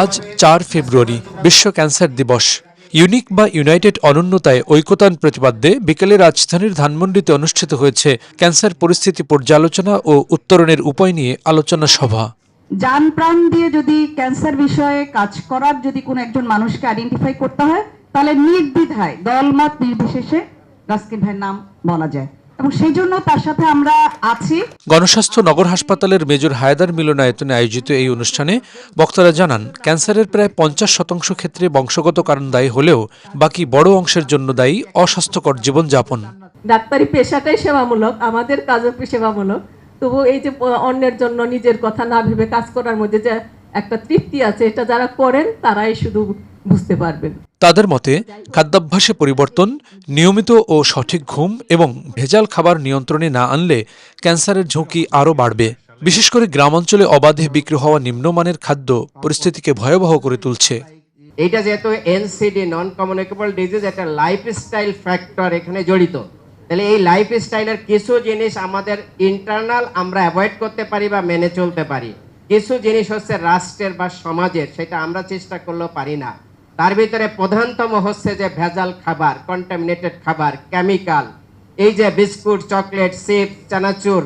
আজ চার ফেব্রুয়ারি, বিশ্ব ক্যান্সার দিবস। ইউনিক বা ইউনাইটেড অনন্যতায় ঐকতান প্রতিপাদ্যে বিকেলে রাজধানীর ধানমন্ডিতে অনুষ্ঠিত হয়েছে ক্যান্সার পরিস্থিতি পর্যালোচনা ও উত্তরণের উপায় নিয়ে আলোচনা সভা। যান প্রাণ দিয়ে যদি ক্যান্সার বিষয়ে কাজ করার যদি কোনো একজন মানুষকে আইডেন্টিফাই করতে হয়, তাহলে নির্দ্বিধায় দলমত নির্বিশেষে রাস্কিন ভাইয়ের নাম বলা যায়। এবং সেই জন্য তার সাথে আমরা আছি। গণস্বাস্থ্য নগর হাসপাতালের মেজর হায়দার মিলনায়তনে আয়োজিত এই অনুষ্ঠানে বক্তারা জানান ক্যান্সারের প্রায় পঞ্চাশ শতাংশ ক্ষেত্রে বংশগত কারণ দায়ী হলেও বাকি বড় অংশের জন্য দায়ী অস্বাস্থ্যকর জীবনযাপন। ডাক্তারি পেশাটাই সেবামূলক আমাদের কাজও সেবামূলক। তবু এই যে অন্যের জন্য নিজের কথা না ভেবে কাজ করার মধ্যে যে একটা তৃপ্তি আছে এটা যারা করেন তারাই শুধু বুঝতে পারবেন। তাদের মতে খাদ্যাভ্যাসে পরিবর্তন নিয়মিত ও সঠিক ঘুম এবং ভেজাল খাবার নিয়ন্ত্রণে না আনলে ক্যান্সারের ঝুঁকি আরও বাড়বে। বিশেষ করে গ্রামাঞ্চলে অবাধে বিক্রি হওয়া নিম্নমানের খাদ্য পরিস্থিতিকে ভয়াবহ করে তুলছে। এটা যেহেতু এনসিডি নন কমিউনিকেবল ডিজিজ একটা লাইফস্টাইল ফ্যাক্টর এখানে জড়িত। তাহলে এই লাইফস্টাইলের কিছু জিনিস আমাদের ইন্টারনাল আমরা অ্যাভয়েড করতে পারি বা মেনে চলতে পারি। কিছু জিনিস হচ্ছে রাষ্ট্রের বা সমাজের সেটা আমরা চেষ্টা করলেও পারি না। তার ভিতরে প্রধানতম হচ্ছে যে ভেজাল খাবার কন্টামিনেটেড খাবার কেমিক্যাল এই যে বিস্কুট চকলেট চিপস চানাচুর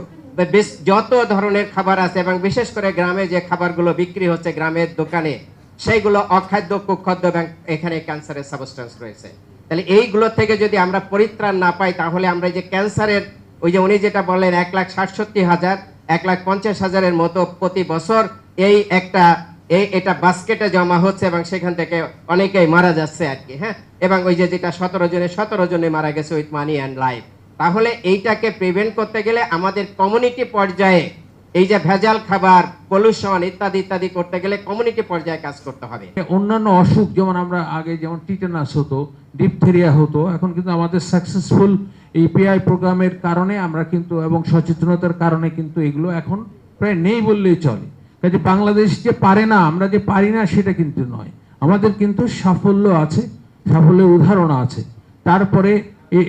যত ধরনের খাবার আছে এবং বিশেষ করে গ্রামে যে খাবারগুলো বিক্রি হচ্ছে গ্রামের দোকানে, সেইগুলো অখাদ্য কুখাদ্য এবং এখানে ক্যান্সারের সাবস্টেন্স রয়েছে। তাহলে এইগুলো থেকে যদি আমরা পরিত্রাণ না পাই, তাহলে আমরা যে ক্যান্সারের, ওই যে উনি যেটা বললেন, এক লাখ সাতষট্টি হাজার, এক লাখ পঞ্চাশ হাজারের মতো প্রতি বছর এই একটা এটা বাস্কেটে জমা হচ্ছে এবং সেখান থেকে অনেকেই মারা যাচ্ছে আর কি হ্যাঁ? এবং ওই যে যেটা সতেরো জনে সতেরো জনে মারা গেছে উইথ মানি অ্যান্ড লাইফ তাহলে এইটাকে প্রিভেন্ট করতে গেলে আমাদের কমিউনিটি পর্যায়ে এই যে ভেজাল খাবার পলিউশন ইত্যাদি ইত্যাদি করতে গেলে কমিউনিটি পর্যায়ে কাজ করতে হবে। অন্যান্য অসুখ, যেমন আমরা আগে যেমন টিটেনাস হতো ডিপথেরিয়া হতো, এখন কিন্তু আমাদের সাকসেসফুল এই পিআই প্রোগ্রামের কারণে আমরা কিন্তু, এবং সচেতনতার কারণে কিন্তু এগুলো এখন প্রায় নেই বললেই চলে। কাজে বাংলাদেশ যে পারে না, আমরা যে পারি না, সেটা কিন্তু নয়। আমাদের কিন্তু সাফল্য আছে, সাফল্যের উদাহরণ আছে। তারপরে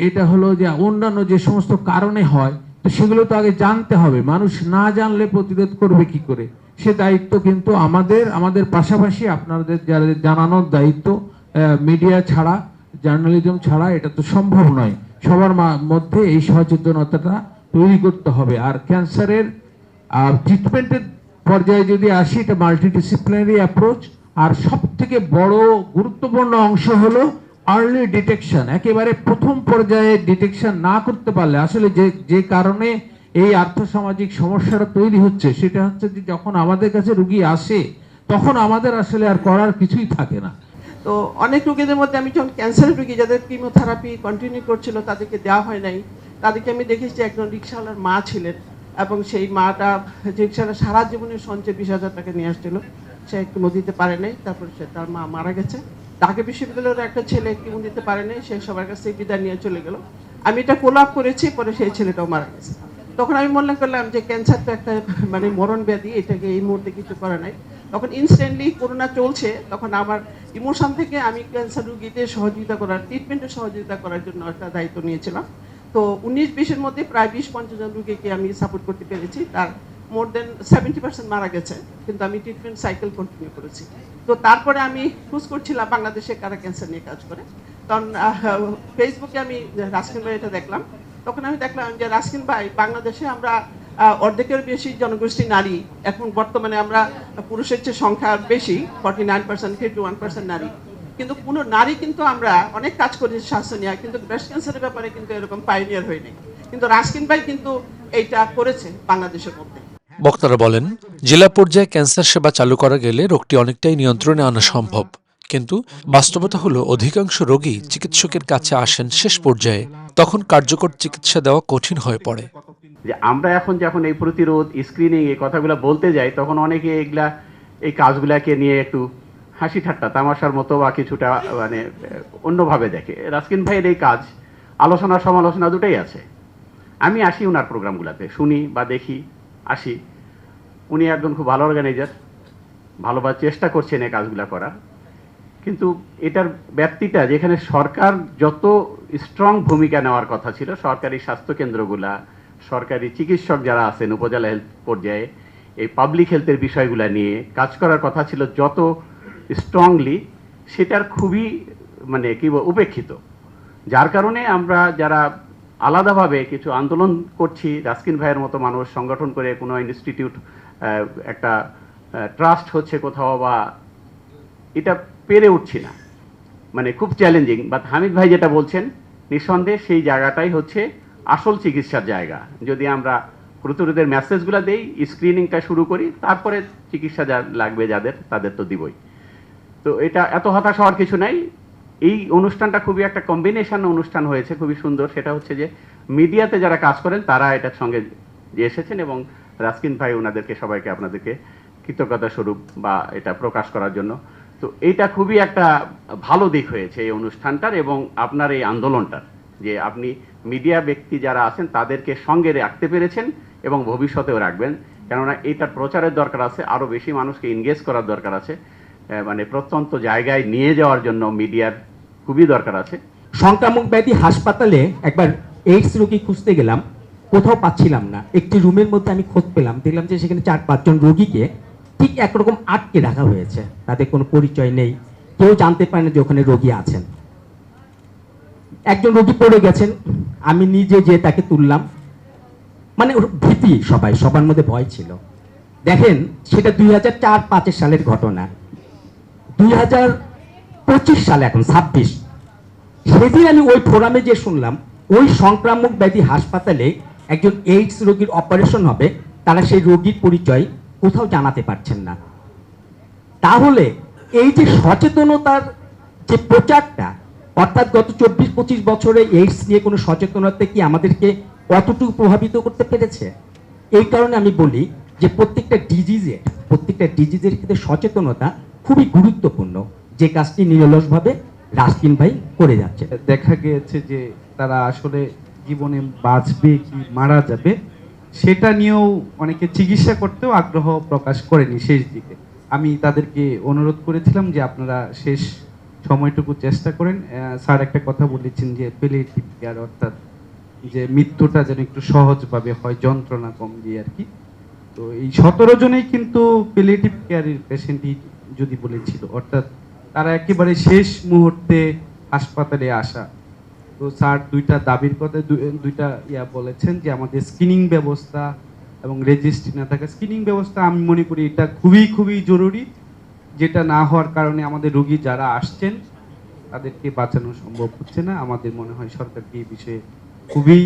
এটা হলো যে অন্যান্য যে সমস্ত কারণে হয়, তো সেগুলো তো আগে জানতে হবে। মানুষ না জানলে প্রতিরোধ করবে কি করে? সে দায়িত্ব কিন্তু আমাদের আমাদের পাশাপাশি আপনাদের যাদের জানানোর দায়িত্ব মিডিয়া ছাড়া, জার্নালিজম ছাড়া এটা তো সম্ভব নয়। সবার মধ্যে এই সচেতনতাটা তৈরি করতে হবে। আর ক্যান্সারের ট্রিটমেন্টের পর্যায়ে যদি আসি, এটা মাল্টিডিসিপ্লিনারি অ্যাপ্রোচ আর সব থেকে বড় গুরুত্বপূর্ণ অংশ হলো আর্লি ডিটেকশন একেবারে প্রথম পর্যায়ে ডিটেকশন না করতে পারলে, আসলে যে যে কারণে এই আর্থসামাজিক সমস্যাটা তৈরি হচ্ছে, সেটা হচ্ছে যে যখন আমাদের কাছে রুগী আসে, তখন আমাদের আসলে আর করার কিছুই থাকে না। তো অনেক রোগীদের মধ্যে আমি যখন ক্যান্সার রোগী, যাদের কিমোথেরাপি কন্টিনিউ করছিল, তাদেরকে দেওয়া হয় নাই। তাদেরকে আমি দেখেছি, একজন রিক্সাওয়ালার মা ছিলেন। এবং সেই মাটা যে সারা জীবনের সঞ্চয় বিশ হাজার টাকা নিয়ে আসছিল। সে কিমো দিতে পারে নাই, তারপরে সে তার মা মারা গেছে। ঢাকা বিশ্ববিদ্যালয়ের একটা ছেলে কিমো দিতে পারে নাই, সে সবার কাছে বিদায় নিয়ে চলে গেল। আমি এটা ফলো আপ করেছি, পরে সেই ছেলেটাও মারা গেছে। তখন আমি মনে করলাম যে ক্যান্সার তো একটা মানে মরণ ব্যাধি, এটাকে এই মুহূর্তে কিছু করা নাই। তখন ইনস্ট্যান্টলি করোনা চলছে, তখন আমার ইমোশন থেকে আমি ক্যান্সার রুগীদের সহযোগিতা করার ট্রিটমেন্টের সহযোগিতা করার জন্য একটা দায়িত্ব নিয়েছিলাম। তো উনিশ বিশের মধ্যে প্রায় বিশ পঞ্চাশ জন রুগীকে আমি সাপোর্ট করতে পেরেছি। তার মোর দেন সেভেন্টি পার্সেন্ট মারা গেছে, কিন্তু আমি ট্রিটমেন্ট সাইকেল কন্টিনিউ করেছি। তো তারপরে আমি খোঁজ করছিলাম বাংলাদেশে কারা ক্যান্সার নিয়ে কাজ করে। তখন ফেসবুকে আমি রাজকিন ভাই এটা দেখলাম। তখন আমি দেখলাম যে রাজকিন ভাই, বাংলাদেশে আমরা অর্ধেকের বেশি জনগোষ্ঠী নারী। এখন বর্তমানে আমরা পুরুষের চেয়ে সংখ্যা বেশি forty nine percent fifty one percent নারী। কিন্তু কোনো নারী কিন্তু আমরা অনেক কাজ করেছি স্বাস্থ্য নিয়ে কিন্তু ব্রেস্ট ক্যান্সারের ব্যাপারে কিন্তু এরকম পাইনিয়ার হয়নি। কিন্তু রাজকিন ভাই কিন্তু এইটা করেছে বাংলাদেশের মধ্যে। বক্তারা বলেন জেলা পর্যায়ে ক্যান্সার সেবা চালু করা গেলে রোগটি অনেকটাই নিয়ন্ত্রণে আনা সম্ভব। কিন্তু বাস্তবতা হলো অধিকাংশ রোগী চিকিৎসকের কাছে আসেন শেষ পর্যায়ে। তখন কার্যকর চিকিৎসা দেওয়া কঠিন হয়ে পড়ে। যে আমরা এখন যখন এই প্রতিরোধ স্ক্রিনিং এই কথাগুলো বলতে যাই তখন অনেকে এগুলা এই কাজগুলাকে নিয়ে একটু হাসি ঠাট্টা, তামাশার মতো বা কিছুটা মানে অন্যভাবে দেখে। রাস্কিন ভাইয়ের এই কাজ, আলোচনা সমালোচনা দুটোই আছে। আমি আসি ওনার প্রোগ্রামগুলোতে, শুনি বা দেখি, আসি। উনি একজন খুব ভালো অর্গানাইজার ভালোভাবে চেষ্টা করছেন এই কাজগুলো করার। কিন্তু এটার ব্যাপ্তিটা যেখানে সরকার যত স্ট্রং ভূমিকা নেওয়ার কথা ছিল, সরকারি স্বাস্থ্য কেন্দ্রগুলা, সরকারি চিকিৎসক যারা আছেন, উপজেলা হেলথ পর্যায়ে, এই পাবলিক হেলথের বিষয়গুলো নিয়ে কাজ করার কথা ছিল, যত স্ট্রংলি সেটার খুবই মানে কি উপেক্ষিত। যার কারণে আমরা যারা আলাদাভাবে কিছু আন্দোলন করছি, রাস্কিন ভাইয়ের মতো মানুষ, সংগঠন করে কোনো ইনস্টিটিউট একটা ট্রাস্ট হচ্ছে কোথাও বা এটা পেরে উঠছি না। মানে খুব চ্যালেঞ্জিং বাট হামিদ ভাই যেটা বলছেন, নিঃসন্দেহে সেই জায়গাটাই হচ্ছে আসল চিকিৎসার জায়গা। যদি আমরা প্রতিরোধের মেসেজগুলো দেই স্ক্রিনিংটা শুরু করি, তারপরে চিকিৎসা যা লাগবে যাদের, তাদের তো দিবই। তো এটা এত হতাশ হওয়ার কিছু নাই। এই অনুষ্ঠানটা খুবই একটা কম্বিনেশন অনুষ্ঠান হয়েছে, খুবই সুন্দর। সেটা হচ্ছে যে, মিডিয়াতে যারা কাজ করেন, তারা এটার সঙ্গে এসেছেন এবং রাস্কিন ভাই ওনাদেরকে সবাইকে আপনাদেরকে কৃতজ্ঞতা স্বরূপ বা এটা প্রকাশ করার জন্য। তো এটা খুবই একটা ভালো দিক হয়েছে এই অনুষ্ঠানটার এবং আপনার এই আন্দোলনটার, যে আপনি মিডিয়া ব্যক্তি যারা আছেন, তাদেরকে সঙ্গে রাখতে পেরেছেন এবং ভবিষ্যতেও রাখবেন। কেননা এইটার প্রচারের দরকার আছে আরও বেশি মানুষকে এনগেজ করার দরকার আছে। মানে প্রত্যন্ত জায়গায় নিয়ে যাওয়ার জন্য মিডিয়ার খুবই দরকার আছে। সংক্রামক ব্যাধি হাসপাতালে একবার এইডস রোগী খুঁজতে গেলাম, কোথাও পাচ্ছিলাম না। একটি রুমের মধ্যে আমি খোঁজ পেলাম, দেখলাম যে সেখানে চার পাঁচজন রোগীকে ঠিক একরকম আটকে রাখা হয়েছে। তাদের কোনো পরিচয় নেই, কেউ জানতে পারে না যে ওখানে রোগী আছেন। একজন রোগী পড়ে গেছেন, আমি নিজে যে তাকে তুললাম। মানে ভীতি সবাই, সবার মধ্যে ভয় ছিল। দেখেন, সেটা দুই হাজার চার পাঁচের সালের ঘটনা। দুই পঁচিশ সালে এখন, ছাব্বিশ। সেদিন আমি ওই ফোরামে যে শুনলাম, ওই সংক্রামক ব্যাধি হাসপাতালে একজন এইডস রোগীর অপারেশন হবে, তারা সেই রোগীর পরিচয় কোথাও জানাতে পারছেন না। তাহলে এই যে সচেতনতার যে প্রচারটা, অর্থাৎ গত চব্বিশ পঁচিশ বছরে এইডস নিয়ে কোনো সচেতনতা কি আমাদেরকে কতটুকু প্রভাবিত করতে পেরেছে? এই কারণে আমি বলি যে প্রত্যেকটা ডিজিজের প্রত্যেকটা ডিজিজের ক্ষেত্রে সচেতনতা খুবই গুরুত্বপূর্ণ যে কাজটি নিরলসভাবে রাস্কিন ভাই করে যাচ্ছে দেখা গিয়েছে যে তারা আসলে জীবনে বাঁচবে কি মারা যাবে, সেটা নিয়েও অনেকে চিকিৎসা করতেও আগ্রহ প্রকাশ করেনি শেষ দিকে। আমি তাদেরকে অনুরোধ করেছিলাম যে আপনারা শেষ সময়টুকু চেষ্টা করেন। স্যার একটা কথা বলেছেন যে পেলিয়েটিভ কেয়ার অর্থাৎ যে মৃত্যুটা যেন একটু সহজভাবে হয়, যন্ত্রণা কম দিয়ে আর কি। তো এই সতেরো জনেই কিন্তু পেলিয়েটিভ কেয়ারের পেশেন্টই যদি বলেছিল, অর্থাৎ তারা একেবারে শেষ মুহূর্তে হাসপাতালে আসা। তো স্যার দুইটা দাবির কথা দুইটা ইয়া বলেছেন যে আমাদের স্ক্রিনিং ব্যবস্থা এবং রেজিস্ট্রি না থাকা। স্ক্রিনিং ব্যবস্থা আমি মনে করি এটা খুবই খুবই জরুরি, যেটা না হওয়ার কারণে আমাদের রোগী যারা আসছেন, তাদেরকে বাঁচানো সম্ভব হচ্ছে না। আমাদের মনে হয় সরকারকে এই বিষয়ে খুবই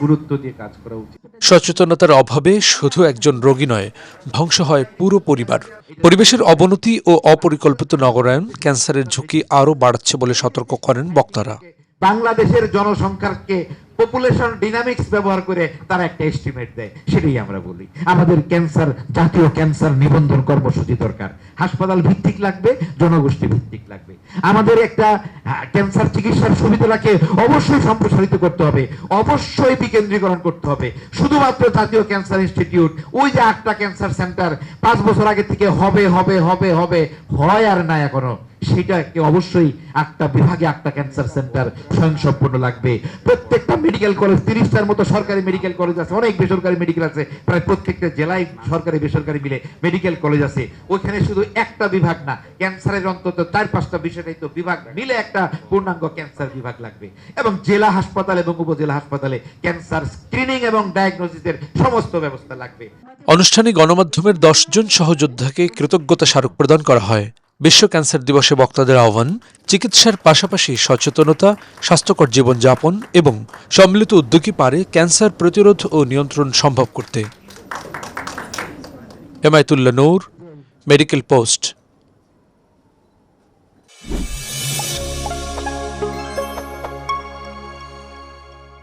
গুরুত্ব দিয়ে কাজ করা উচিত। সচেতনতার অভাবে শুধু একজন রোগী নয় ধ্বংস হয় পুরো পরিবার। পরিবেশের অবনতি ও অপরিকল্পিত নগরায়ন ক্যান্সারের ঝুঁকি আরও বাড়াচ্ছে বলে সতর্ক করেন বক্তারা। বাংলাদেশের জনসংখ্যাকে পপুলেশন ডিনামিক্স ব্যবহার করে তারা একটা এস্টিমেট দেয়, সেটাই আমরা বলি। আমাদের ক্যান্সার জাতীয় ক্যান্সার নিবন্ধন কর্মসূচি দরকার। হাসপাতাল ভিত্তিক লাগবে, জনগোষ্ঠী ভিত্তিক লাগবে। আমাদের একটা ক্যান্সার চিকিৎসার সুবিধাটাকে অবশ্যই সম্প্রসারিত করতে হবে, অবশ্যই বিকেন্দ্রীকরণ করতে হবে। শুধুমাত্র জাতীয় ক্যান্সার ইনস্টিটিউট ওই যে আটটা ক্যান্সার সেন্টার পাঁচ বছর আগে থেকে হবে হবে হবে হবে, হয় আর না এখনও। সেটাকে অবশ্যই আটটা বিভাগে আটটা ক্যান্সার সেন্টার স্বয়ংসম্পূর্ণ লাগবে। প্রত্যেকটা মেডিকেল কলেজ তিরিশটার মতো সরকারি মেডিকেল কলেজ আছে, অনেক বেসরকারি মেডিকেল আছে, প্রায় প্রত্যেকটা জেলায় সরকারি বেসরকারি মিলে মেডিকেল কলেজ আছে। ওইখানে শুধু একটা বিভাগ না ক্যান্সারের অন্তত চার পাঁচটা বিষয়টাই তো বিভাগ মিলে একটা পূর্ণাঙ্গ ক্যান্সার বিভাগ লাগবে। এবং জেলা হাসপাতাল এবং উপজেলা হাসপাতালে ক্যান্সার স্ক্রিনিং এবং ডায়াগনোসিসের সমস্ত ব্যবস্থা লাগবে। অনুষ্ঠানে গণমাধ্যমের দশজন সহযোদ্ধাকে কৃতজ্ঞতা স্মারক প্রদান করা হয়। বিশ্ব ক্যান্সার দিবসে বক্তাদের আহ্বান, চিকিৎসার পাশাপাশি সচেতনতা, স্বাস্থ্যকর জীবনযাপন এবং সম্মিলিত উদ্যোগী পারে ক্যান্সার প্রতিরোধ ও নিয়ন্ত্রণ সম্ভব করতে। Hemayetullah Nour, medical post.